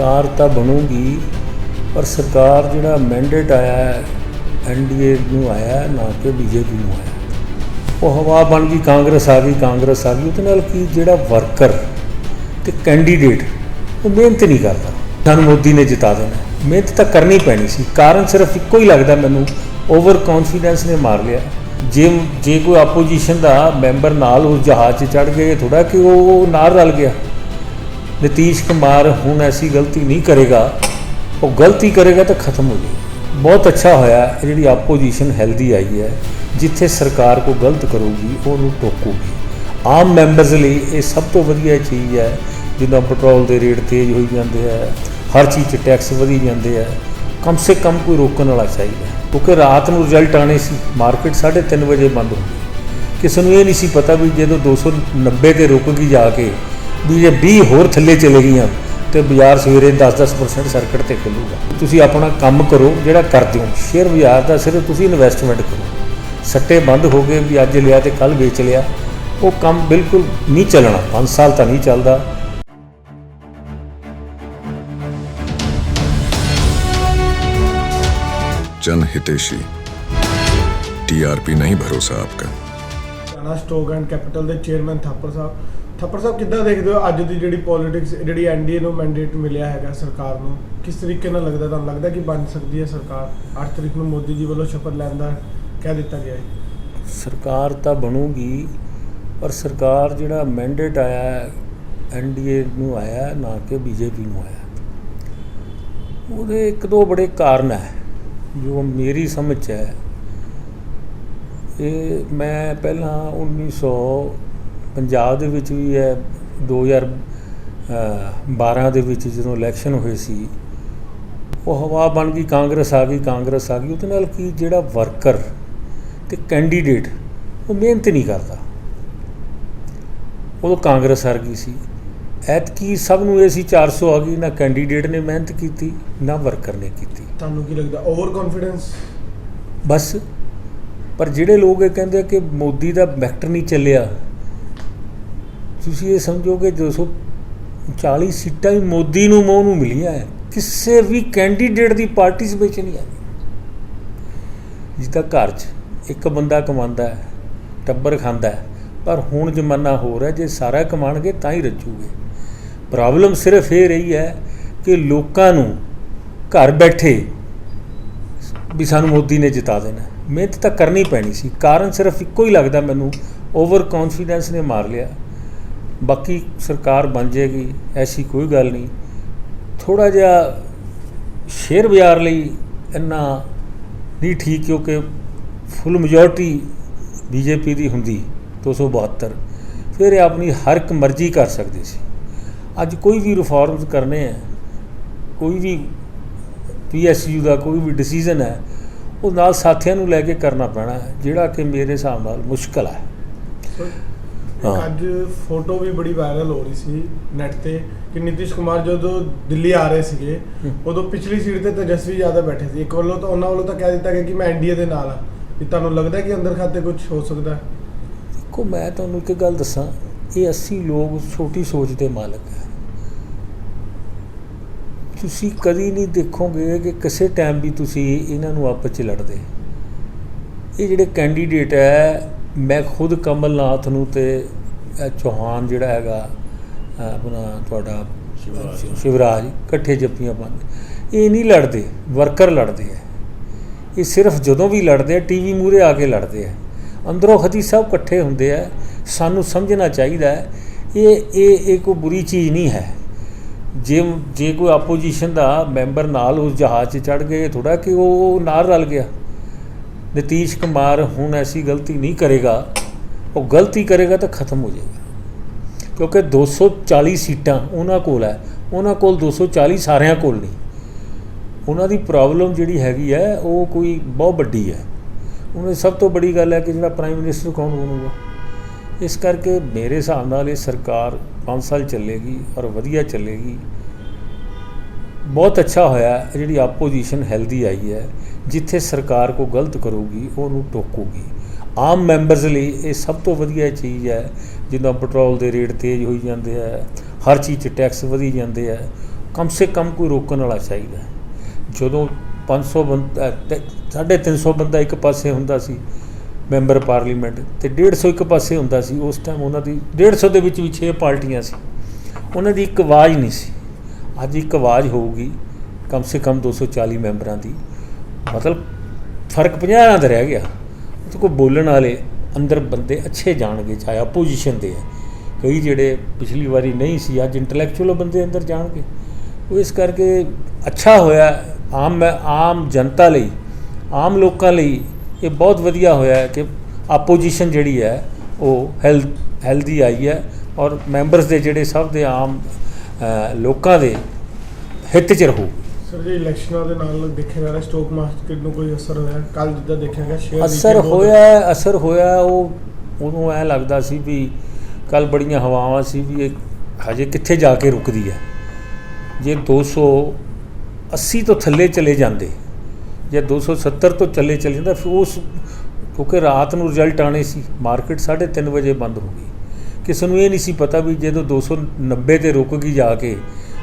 ਸਰਕਾਰ ਤਾਂ ਬਣੂਗੀ, ਪਰ ਸਰਕਾਰ ਜਿਹੜਾ ਮੈਂਡੇਟ ਆਇਆ ਹੈ ਐਨਡੀਏ ਨੂੰ ਆਇਆ ਨਾ ਕਿ ਬੀਜੇਪੀ ਨੂੰ ਆਇਆ ਉਹ ਹਵਾ ਬਣ ਗਈ, ਕਾਂਗਰਸ ਆ ਗਈ, ਕਾਂਗਰਸ ਆ ਗਈ, ਉਹਦੇ ਨਾਲ ਕੀ ਜਿਹੜਾ ਵਰਕਰ ਤੇ ਕੈਂਡੀਡੇਟ ਉਹ ਮਿਹਨਤ ਨਹੀਂ ਕਰਦਾ। ਸਾਨੂੰ ਮੋਦੀ ਨੇ ਜਿਤਾ ਦੇਣਾ ਮਿਹਨਤ ਤਾਂ ਕਰਨੀ ਪੈਣੀ ਸੀ। ਕਾਰਨ ਸਿਰਫ ਇੱਕੋ ਹੀ ਲੱਗਦਾ ਮੈਨੂੰ ਓਵਰ ਕੌਨਫੀਡੈਂਸ ਨੇ ਮਾਰ ਲਿਆ। ਜੇ ਜੇ ਕੋਈ ਆਪੋਜੀਸ਼ਨ ਦਾ ਮੈਂਬਰ ਨਾਲ ਉਸ ਜਹਾਜ਼ 'ਚ ਚੜ ਗਏ ਥੋੜਾ ਕਿ ਉਹ ਨਾਲ ਰਲ ਗਿਆ। ਨਤੀਸ਼ ਕੁਮਾਰ ਹੁਣ ਐਸੀ ਗਲਤੀ ਨਹੀਂ ਕਰੇਗਾ। ਉਹ ਗਲਤੀ ਕਰੇਗਾ ਤਾਂ ਖਤਮ ਹੋ ਜਾਏਗਾ ਬਹੁਤ ਅੱਛਾ ਹੋਇਆ, ਇਹ ਜਿਹੜੀ ਆਪੋਜੀਸ਼ਨ ਹੈਲਦੀ ਆਈ ਹੈ, ਜਿੱਥੇ ਸਰਕਾਰ ਕੋ ਗਲਤ ਕਰੂਗੀ, ਉਹਨੂੰ ਟੋਕੂਗੀ। ਆਮ ਮੈਂਬਰਸ ਲਈ ਇਹ ਸਭ ਤੋਂ ਵਧੀਆ ਚੀਜ਼ ਹੈ, ਜਿੱਦਾਂ ਪੈਟਰੋਲ ਦੇ ਰੇਟ ਤੇਜ਼ ਹੋਈ ਜਾਂਦੇ ਆ, ਹਰ ਚੀਜ਼ 'ਚ ਟੈਕਸ ਵਧੀ ਜਾਂਦੇ ਆ, ਕਮ ਸੇ ਕਮ ਕੋਈ ਰੋਕਣ ਵਾਲਾ ਚਾਹੀਦਾ ਕਿਉਂਕਿ ਰਾਤ ਨੂੰ ਰਿਜ਼ਲਟ ਆਣੇ ਸੀ ਮਾਰਕੀਟ 3:30 ਵਜੇ ਬੰਦ ਹੋ ਗਈ ਕਿਸੇ ਨੂੰ ਇਹ ਨਹੀਂ ਸੀ ਪਤਾ ਵੀ ਜਦੋਂ 290 ਤੇ ਰੁਕ ਗਈ ਜਾ ਕੇ ਵੀ ਜੇ 20 ਹੋਰ ਥੱਲੇ ਚਲੇ ਗਈਆਂ ਤੇ ਬਾਜ਼ਾਰ ਸਵੇਰੇ 10-10% ਸਰਕਟ ਤੇ ਖੁੱਲੂਗਾ ਤੁਸੀਂ ਆਪਣਾ ਕੰਮ ਕਰੋ ਜਿਹੜਾ ਕਰਦੇ ਹੋ ਸ਼ੇਅਰ ਬਾਜ਼ਾਰ ਦਾ ਸਿਰਫ ਤੁਸੀਂ ਇਨਵੈਸਟਮੈਂਟ ਕਰੋ ਸੱਟੇ ਬੰਦ ਹੋ ਗਏ ਵੀ ਅੱਜ ਲਿਆ ਤੇ ਕੱਲ ਵੇਚ ਲਿਆ ਉਹ ਕੰਮ ਬਿਲਕੁਲ ਨਹੀਂ ਚੱਲਣਾ 5 ਸਾਲ ਤਾਂ ਨਹੀਂ ਚੱਲਦਾ जन हितेशी टीआरपी नहीं भरोसा आपका ਰਾਣਾ ਸਟੋਕ ਐਂਡ ਕੈਪੀਟਲ ਦੇ ਚੇਅਰਮੈਨ ਥਾਪਰ ਸਾਹਿਬ ਸਾਹਿਬ, ਕਿੱਦਾਂ ਦੇਖਦੇ ਹੋ ਅੱਜ ਦੀ ਜਿਹੜੀ ਪੋਲਿਟਿਕਸ ਜਿਹੜੀ ਐਨਡੀਏ ਨੂੰ ਮੈਂਡੇਟ ਮਿਲਿਆ ਹੈਗਾ ਸਰਕਾਰ ਨੂੰ? ਕਿਸ ਤਰੀਕੇ ਨਾਲ ਲੱਗਦਾ? ਤੁਹਾਨੂੰ ਲੱਗਦਾ ਕਿ ਬਣ ਸਕਦੀ ਹੈ ਸਰਕਾਰ? 8 ਤਰੀਕ ਨੂੰ ਮੋਦੀ ਜੀ ਵੱਲੋਂ ਸ਼ਪਥ ਲੈਣ ਦਾ ਕਹਿ ਦਿੱਤਾ ਗਿਆ ਹੈ। ਸਰਕਾਰ ਤਾਂ ਬਣੂਗੀ, ਪਰ ਸਰਕਾਰ ਜਿਹੜਾ ਮੈਂਡੇਟ ਆਇਆ ਹੈ ਐਨਡੀਏ ਨੂੰ ਆਇਆ ਨਾ ਕਿ ਬੀਜੇਪੀ ਨੂੰ ਆਇਆ ਉਹਦੇ ਇੱਕ ਦੋ ਬੜੇ ਕਾਰਨ ਹੈ, ਜੋ ਮੇਰੀ ਸਮਝ 'ਚ ਹੈ। ਇਹ ਮੈਂ ਪਹਿਲਾਂ 1900 ਪੰਜਾਬ ਦੇ ਵਿੱਚ ਵੀ ਹੈ 2012 ਦੇ ਵਿੱਚ ਜਦੋਂ ਇਲੈਕਸ਼ਨ ਹੋਏ ਸੀ ਉਹ ਹਵਾ ਬਣ ਗਈ ਕਾਂਗਰਸ ਆ ਗਈ ਕਾਂਗਰਸ ਆ ਗਈ ਉਹਦੇ ਨਾਲ ਕੀ ਜਿਹੜਾ ਵਰਕਰ ਤੇ ਕੈਂਡੀਡੇਟ ਉਹ ਮਿਹਨਤ ਨਹੀਂ ਕਰਦਾ। ਉਦੋਂ ਕਾਂਗਰਸ ਹਾਰ ਗਈ ਸੀ। ਐਤਕੀ ਸਭ ਨੂੰ ਇਹ ਸੀ 400 ਆ ਗਈ ਨਾ ਕੈਂਡੀਡੇਟ ਨੇ ਮਿਹਨਤ ਕੀਤੀ ਨਾ ਵਰਕਰ ਨੇ ਕੀਤੀ। ਤੁਹਾਨੂੰ ਕੀ ਲੱਗਦਾ ਓਵਰ ਕੌਨਫੀਡੈਂਸ ਬਸ। ਪਰ ਜਿਹੜੇ ਲੋਕ ਇਹ ਕਹਿੰਦੇ ਕਿ ਮੋਦੀ ਦਾ ਵੈਕਟਰ ਨਹੀਂ ਚੱਲਿਆ ਤੁਸੀਂ ਇਹ ਸਮਝੋਗੇ 240 ਸੀਟਾਂ ਹੀ ਮੋਦੀ ਨੂੰ ਮੋਹ ਨੂੰ ਮਿਲੀਆਂ ਹੈ, ਕਿਸੇ ਵੀ ਕੈਂਡੀਡੇਟ ਦੀ ਪਾਰਟਿਸਿਪੇਸ਼ਨ ਨਹੀਂ ਆਈ ਜਿੱਦਾਂ ਘਰ 'ਚ ਇੱਕ ਬੰਦਾ ਕਮਾਉਂਦਾ ਹੈ, ਟੱਬਰ ਖਾਂਦਾ ਹੈ, ਪਰ ਹੁਣ ਜ਼ਮਾਨਾ ਹੋਰ ਹੈ, ਜੇ ਸਾਰਾ ਕਮਾਣਗੇ ਤਾਂ ਹੀ ਰੱਜੂਗੇ। ਪ੍ਰੋਬਲਮ ਸਿਰਫ ਇਹ ਰਹੀ ਹੈ ਕਿ ਲੋਕਾਂ ਨੂੰ ਘਰ ਬੈਠੇ ਵੀ ਸਾਨੂੰ ਮੋਦੀ ਨੇ ਜਿਤਾ ਦੇਣਾ ਮਿਹਨਤ ਤਾਂ ਕਰਨੀ ਪੈਣੀ ਸੀ। ਕਾਰਨ ਸਿਰਫ ਇੱਕੋ ਹੀ ਲੱਗਦਾ ਮੈਨੂੰ ਓਵਰ ਕੌਨਫੀਡੈਂਸ ਨੇ ਮਾਰ ਲਿਆ। ਬਾਕੀ ਸਰਕਾਰ ਬਣ ਜਾਏਗੀ, ਐਸੀ ਕੋਈ ਗੱਲ ਨਹੀਂ। ਥੋੜਾ ਜਿਹਾ ਸ਼ੇਅਰ ਬਾਜ਼ਾਰ ਲਈ ਇੰਨਾ ਨਹੀਂ ਠੀਕ, ਕਿਉਂਕਿ ਫੁੱਲ ਮੈਜੋਰਟੀ ਬੀਜੇਪੀ ਦੀ ਹੁੰਦੀ 272 ਫਿਰ ਇਹ ਆਪਣੀ ਹਰ ਇੱਕ ਮਰਜ਼ੀ ਕਰ ਸਕਦੇ ਸੀ। ਅੱਜ ਕੋਈ ਵੀ ਰਿਫਾਰਮਸ ਕਰਨੇ ਆ, ਕੋਈ ਵੀ ਪੀਐਸਯੂ ਦਾ ਕੋਈ ਵੀ ਡਿਸੀਜਨ ਹੈ, ਉਹ ਨਾਲ ਸਾਥੀਆਂ ਨੂੰ ਲੈ ਕੇ ਕਰਨਾ ਪੈਣਾ ਜਿਹੜਾ ਕਿ ਮੇਰੇ ਹਿਸਾਬ ਨਾਲ ਮੁਸ਼ਕਲ ਹੈ। ਅੱਜ ਫੋਟੋ ਵੀ ਬੜੀ ਵਾਇਰਲ ਹੋ ਰਹੀ ਸੀ ਨੈਟ ਤੇ ਕਿ ਨਿਤਿਸ਼ ਕੁਮਾਰ ਜਦੋਂ ਦਿੱਲੀ ਆ ਰਹੇ ਸੀਗੇ। ਉਦੋਂ ਪਿਛਲੀ ਸੀਟ ਤੇ ਤੇਜਸਵੀ ਯਾਦਵ ਬੈਠੇ ਸੀ। ਇੱਕ ਵੱਲੋਂ ਤਾਂ ਉਹਨਾਂ ਵੱਲੋਂ ਤਾਂ ਕਹਿ ਦਿੱਤਾ ਗਿਆ ਕਿ ਮੈਂ ਐਨਡੀਏ ਦੇ ਨਾਲ ਆ ਕਿ ਤੁਹਾਨੂੰ ਲੱਗਦਾ ਕਿ ਅੰਦਰ ਖਾਤੇ ਕੁਝ ਹੋ ਸਕਦਾ? ਦੇਖੋ ਮੈਂ ਤੁਹਾਨੂੰ ਇੱਕ ਗੱਲ ਦੱਸਾਂ ਇਹ 80 ਲੋਕ ਛੋਟੀ ਸੋਚ ਦੇ ਮਾਲਕ ਹੈ। ਤੁਸੀਂ ਕਦੀ ਨਹੀਂ ਦੇਖੋਗੇ ਕਿ ਕਿਸੇ ਟਾਈਮ ਵੀ ਤੁਸੀਂ ਇਹਨਾਂ ਨੂੰ ਆਪਸ 'ਚ ਲੜਦੇ। ਇਹ ਜਿਹੜੇ ਕੈਂਡੀਡੇਟ ਹੈ ਮੈਂ ਖੁਦ ਕਮਲਨਾਥ ਨੂੰ ਤੇ ਚੌਹਾਨ ਜਿਹੜਾ ਹੈਗਾ ਆਪਣਾ ਤੁਹਾਡਾ ਸ਼ਿਵਰਾਜ। ਇਕੱਠੇ ਜੱਫੀਆਂ ਪਾਉਂਦੇ। ਇਹ ਨਹੀਂ ਲੜਦੇ ਵਰਕਰ ਲੜਦੇ ਹੈ ਇਹ ਸਿਰਫ ਜਦੋਂ ਵੀ ਲੜਦੇ ਆ ਟੀਵੀ ਮੂਹਰੇ ਆ ਕੇ ਲੜਦੇ ਆ। ਅੰਦਰੋਂ ਖਦੀ ਸਭ ਇਕੱਠੇ ਹੁੰਦੇ ਆ। ਸਾਨੂੰ ਸਮਝਣਾ ਚਾਹੀਦਾ ਹੈ ਇਹ ਇਹ ਇਹ ਕੋਈ ਬੁਰੀ ਚੀਜ਼ ਨਹੀਂ ਹੈ। ਜੇ ਜੇ ਕੋਈ ਆਪੋਜੀਸ਼ਨ ਦਾ ਮੈਂਬਰ ਨਾਲ ਉਸ ਜਹਾਜ਼ 'ਚ ਚੜ ਗਏ ਥੋੜਾ ਕਿ ਉਹ ਨਾਲ ਰਲ ਗਿਆ। ਨਤੀਸ਼ ਕੁਮਾਰ ਹੁਣ ਐਸੀ ਗਲਤੀ ਨਹੀਂ ਕਰੇਗਾ, ਉਹ ਗਲਤੀ ਕਰੇਗਾ ਤਾਂ ਖਤਮ ਹੋ ਜਾਏਗਾ। ਕਿਉਂਕਿ 240 ਸੀਟਾਂ ਉਹਨਾਂ ਕੋਲ ਹੈ, ਉਹਨਾਂ ਕੋਲ 240 ਸਾਰਿਆਂ ਕੋਲ ਨਹੀਂ। ਉਹਨਾਂ ਦੀ ਪ੍ਰੋਬਲਮ ਜਿਹੜੀ ਹੈਗੀ ਹੈ, ਉਹ ਕੋਈ ਬਹੁਤ ਵੱਡੀ ਹੈ। ਉਹਨਾਂ ਸਭ ਤੋਂ ਬੜੀ ਗੱਲ ਹੈ ਕਿ ਜਿਹੜਾ ਪ੍ਰਾਈਮ ਮਿਨਿਸਟਰ ਕੌਣ ਬਣੂਗਾ? ਇਸ ਕਰਕੇ ਮੇਰੇ ਹਿਸਾਬ ਨਾਲ ਇਹ ਸਰਕਾਰ 5 ਸਾਲ ਚੱਲੇਗੀ ਔਰ ਵਧੀਆ ਚੱਲੇਗੀ। ਬਹੁਤ ਅੱਛਾ ਹੋਇਆ, ਜਿਹੜੀ ਆਪੋਜੀਸ਼ਨ ਹੈਲਦੀ ਆਈ ਹੈ, ਜਿੱਥੇ ਸਰਕਾਰ ਕੋ ਗਲਤ ਕਰੂਗੀ, ਉਹਨੂੰ ਟੋਕੂਗੀ। ਆਮ ਮੈਂਬਰਸ ਲਈ ਇਹ ਸਭ ਤੋਂ ਵਧੀਆ ਚੀਜ਼ ਹੈ, ਜਿੱਦਾਂ ਪੈਟਰੋਲ ਦੇ ਰੇਟ ਤੇਜ਼ ਹੋਈ ਜਾਂਦੇ ਆ, ਹਰ ਚੀਜ਼ 'ਚ ਟੈਕਸ ਵਧੀ ਜਾਂਦੇ ਆ, ਕਮ ਸੇ ਕਮ ਕੋਈ ਰੋਕਣ ਵਾਲਾ ਚਾਹੀਦਾ ਹੈ। ਜਦੋਂ 500 ਬੰਦਾ ਤੇ 350 ਬੰਦਾ ਇੱਕ ਪਾਸੇ ਹੁੰਦਾ ਸੀ ਮੈਂਬਰ ਪਾਰਲੀਮੈਂਟ ਤੇ 150 ਇੱਕ ਪਾਸੇ ਹੁੰਦਾ ਸੀ, ਉਸ ਟਾਈਮ ਉਹਨਾਂ ਦੀ 150 ਦੇ ਵਿੱਚ ਵੀ 6 ਪਾਰਟੀਆਂ ਸੀ। ਉਹਨਾਂ ਦੀ ਇੱਕ ਆਵਾਜ਼ ਨਹੀਂ ਸੀ। ਅੱਜ ਇੱਕ ਆਵਾਜ਼ ਹੋਊਗੀ, ਕਮ ਸੇ ਕਮ 240 ਮੈਂਬਰਾਂ ਦੀ। ਮਤਲਬ ਫ਼ਰਕ 50 ਦਾ ਰਹਿ ਗਿਆ। ਉਹ ਕੋਈ ਬੋਲਣ ਵਾਲੇ ਅੰਦਰ ਬੰਦੇ ਅੱਛੇ ਜਾਣਗੇ, ਚਾਹੇ ਆਪੋਜੀਸ਼ਨ ਦੇ ਹੈ। ਕਈ ਜਿਹੜੇ ਪਿਛਲੀ ਵਾਰੀ ਨਹੀਂ ਸੀ, ਅੱਜ ਇੰਟੈਲੈਕਚੁਅਲ ਬੰਦੇ ਅੰਦਰ ਜਾਣਗੇ। ਉਹ ਇਸ ਕਰਕੇ ਅੱਛਾ ਹੋਇਆ। ਆਮ ਆਮ ਜਨਤਾ ਲਈ, ਆਮ ਲੋਕਾਂ ਲਈ ਇਹ ਬਹੁਤ ਵਧੀਆ ਹੋਇਆ ਕਿ ਆਪੋਜੀਸ਼ਨ ਜਿਹੜੀ ਹੈ, ਉਹ ਹੈਲ ਹੈਲਦੀ ਆਈ ਹੈ। ਔਰ ਮੈਂਬਰਸ ਦੇ ਜਿਹੜੇ ਸਭ ਦੇ ਆਮ ਲੋਕਾਂ ਦੇ ਹਿੱਤ ਚ ਰਹੂ। ਸਰ ਜੀ ਇਲੈਕਸ਼ਨਾਂ ਦੇ ਨਾਲ ਦੇਖਿਆ ਜਾ ਰਿਹਾ ਸਟਾਕ ਮਾਰਕੀਟ ਨੂੰ ਕੋਈ ਅਸਰ ਹੋਇਆ? ਕੱਲ ਜਿੱਦਾਂ ਦੇਖਿਆ ਗਿਆ ਸ਼ੇਅਰ ਅਸਰ ਹੋਇਆ ਅਸਰ ਹੋਇਆ ਉਹ ਉਹਨੂੰ ਐ ਲੱਗਦਾ ਸੀ ਵੀ ਕੱਲ ਬੜੀਆਂ ਹਵਾਵਾਂ ਸੀ ਵੀ ਇਹ ਹਜੇ ਕਿੱਥੇ ਜਾ ਕੇ ਰੁਕਦੀ ਹੈ। ਜੇ 280 ਤੋਂ ਥੱਲੇ ਚਲੇ ਜਾਂਦੇ ਜਾਂ 270 ਤੋਂ ਚੱਲੇ ਚਲੇ ਜਾਂਦਾ ਫਿਰ ਉਸ ਕਿਉਂਕਿ ਰਾਤ ਨੂੰ ਰਿਜ਼ਲਟ ਆਣੇ ਸੀ ਮਾਰਕੀਟ 3:30 ਵਜੇ ਬੰਦ ਹੋ ਗਈ। ਕਿਸੇ ਨੂੰ ਇਹ ਨਹੀਂ ਸੀ ਪਤਾ ਵੀ ਜਦੋਂ 290 ਤੇ ਰੁਕ ਗਈ ਜਾ ਕੇ,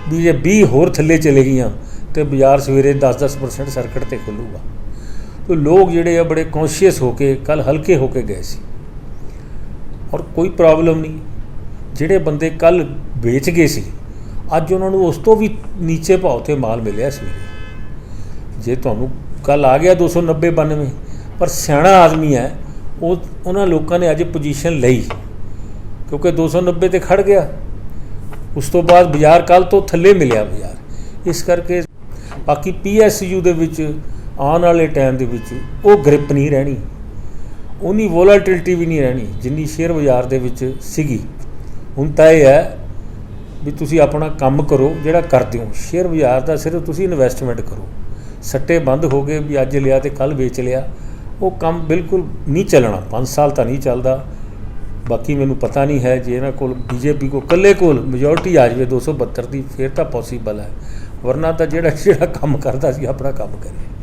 ਵੀ ਜੇ 20 ਹੋਰ ਥੱਲੇ ਚਲੇ ਗਈਆਂ ਤੇ ਬਾਜ਼ਾਰ ਸਵੇਰੇ 10-10% ਸਰਕਟ ਤੇ ਖੁੱਲੂਗਾ। ਤੋ ਲੋਕ ਜਿਹੜੇ ਆ ਬੜੇ ਕੌਨਸ਼ੀਅਸ ਹੋ ਕੇ ਕੱਲ ਹਲਕੇ ਹੋ ਕੇ ਗਏ ਸੀ। ਔਰ ਕੋਈ ਪ੍ਰੋਬਲਮ ਨਹੀਂ। ਜਿਹੜੇ ਬੰਦੇ ਕੱਲ ਵੇਚ ਗਏ ਸੀ, ਅੱਜ ਉਹਨਾਂ ਨੂੰ ਉਸ ਤੋਂ ਵੀ ਨੀਚੇ ਭਾਅ ਤੇ ਮਾਲ ਮਿਲਿਆ ਸੀ ਜੇ ਤੁਹਾਨੂੰ ਕੱਲ ਆ ਗਿਆ 290 92 ਪਰ ਸਿਆਣਾ ਆਦਮੀ ਹੈ, ਉਹ, ਉਹਨਾਂ ਲੋਕਾਂ ਨੇ ਅੱਜ ਪੋਜੀਸ਼ਨ ਲਈ। ਕਿਉਂਕਿ 290 ਤੇ ਖੜ ਗਿਆ। ਉਸ ਤੋਂ ਬਾਅਦ ਬਾਜ਼ਾਰ ਕੱਲ ਤੋਂ ਥੱਲੇ ਮਿਲਿਆ ਬਾਜ਼ਾਰ। ਇਸ ਕਰਕੇ ਬਾਕੀ ਪੀਐਸਯੂ ਦੇ ਵਿੱਚ ਆਉਣ ਵਾਲੇ ਟਾਈਮ ਦੇ ਵਿੱਚ ਉਹ ਗ੍ਰਿਪ ਨਹੀਂ ਰਹਿਣੀ। ਉਨੀ ਵੋਲਟਿਲਿਟੀ ਵੀ ਨਹੀਂ ਰਹਿਣੀ ਜਿੰਨੀ ਸ਼ੇਅਰ ਬਾਜ਼ਾਰ ਦੇ ਵਿੱਚ ਸੀਗੀ। ਹੁਣ ਤਾਂ ਇਹ ਹੈ ਵੀ ਤੁਸੀਂ ਆਪਣਾ ਕੰਮ ਕਰੋ ਜਿਹੜਾ ਕਰਦੇ ਹੋ। ਸ਼ੇਅਰ ਬਾਜ਼ਾਰ ਦਾ ਸਿਰਫ ਤੁਸੀਂ ਇਨਵੈਸਟਮੈਂਟ ਕਰੋ। ਸੱਟੇ ਬੰਦ ਹੋ ਗਏ ਵੀ ਅੱਜ ਲਿਆ ਤੇ ਕੱਲ ਵੇਚ ਲਿਆ। ਉਹ ਕੰਮ ਬਿਲਕੁਲ ਨਹੀਂ ਚੱਲਣਾ। 5 ਸਾਲ ਤਾਂ ਨਹੀਂ ਚੱਲਦਾ। ਬਾਕੀ ਮੈਨੂੰ ਪਤਾ ਨਹੀਂ ਹੈ ਜੇ ਇਹਨਾਂ ਕੋਲ, ਬੀਜੇਪੀ ਕੋ ਇਕੱਲੇ ਕੋਲ ਮੈਜੋਰਟੀ ਆ ਜਾਵੇ 272 ਦੀ, ਫਿਰ ਤਾਂ ਪੋਸੀਬਲ ਹੈ। ਵਰਨਾ ਤਾਂ ਜਿਹੜਾ ਜਿਹੜਾ ਕੰਮ ਕਰਦਾ ਸੀ, ਆਪਣਾ ਕੰਮ ਕਰੇ।